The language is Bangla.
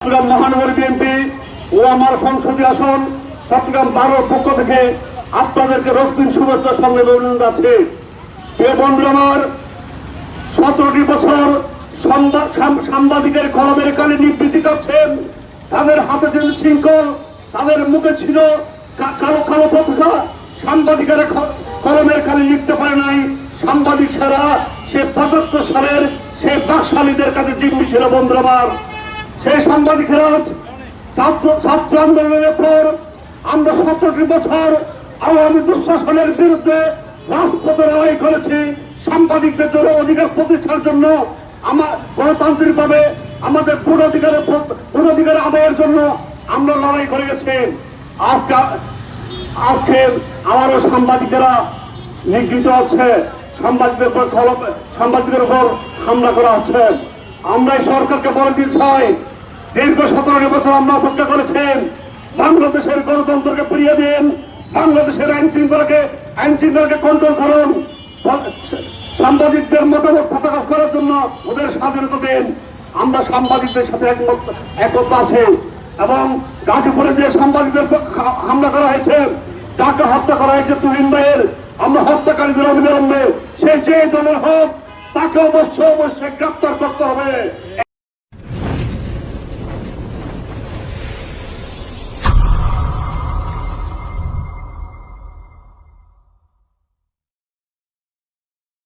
চট্টগ্রাম মহানগর বিএনপি ও আমার সংসদীয় আসন চট্টগ্রাম বারোর পক্ষ থেকে আপনাদেরকে রক্তিম শুভেচ্ছা, সঙ্গে অভিনন্দন আছে প্রিয় বন্ধু আমার, সতেরোটি বছর সাংবাদিকের কলমের কালে নিবৃত্তি করছেন। তাদের হাতে ছিল শৃঙ্খল, তাদের মুখে ছিল কালো কালো পতাকা। সাংবাদিকের কলমের কালে লিখতে পারে নাই, সাংবাদিক ছাড়া সে পঁচাত্তর সালের সে বাকশালীদের কাছে জিম্মি ছিল বন্ধু আমার। সেই সাংবাদিকেরা ছাত্র ছাত্র আন্দোলনের পর আমরা সতেরোটি বছর আওয়ামী দুঃশাসনের বিরুদ্ধে রাজপথে লড়াই করেছি। সাংবাদিকদের জন্য অধিকার প্রতিষ্ঠার জন্য আমার গণতান্ত্রিক ভাবে আমাদের ভোট অধিকারের ভোট অধিকার আদায়ের জন্য আমরা লড়াই করে গেছি। আজকে আজকে আমারও সাংবাদিকেরা নিগৃহীত আছে। সাংবাদিকদের উপর সাংবাদিকদের উপর হামলা করা হচ্ছে। আমরা সরকারকে বলে দিতে চাই, দীর্ঘ সতেরোটি বছর আমরা অপেক্ষা করেছেন। বাংলাদেশের গণতন্ত্রকে ফিরিয়ে দিন। বাংলাদেশের আইন শৃঙ্খলাকে আইন শৃঙ্খলাকে কন্ট্রোল করুন। সাংবাদিকদের মতামত প্রকাশ করার জন্য ওদের স্বাধীনতা দিন। আমরা সাংবাদিকদের সাথে একমত একমত আছে এবং গাজীপুরে যে সাংবাদিকদের হামলা করা হয়েছে, যাকে হত্যা করা হয়েছে তুহিন ভাইয়ের, আমরা হত্যাকারীদের অবিলম্বে, সে যে দলের হোক তাকে অবশ্যই অবশ্যই গ্রেপ্তার করতে হবে।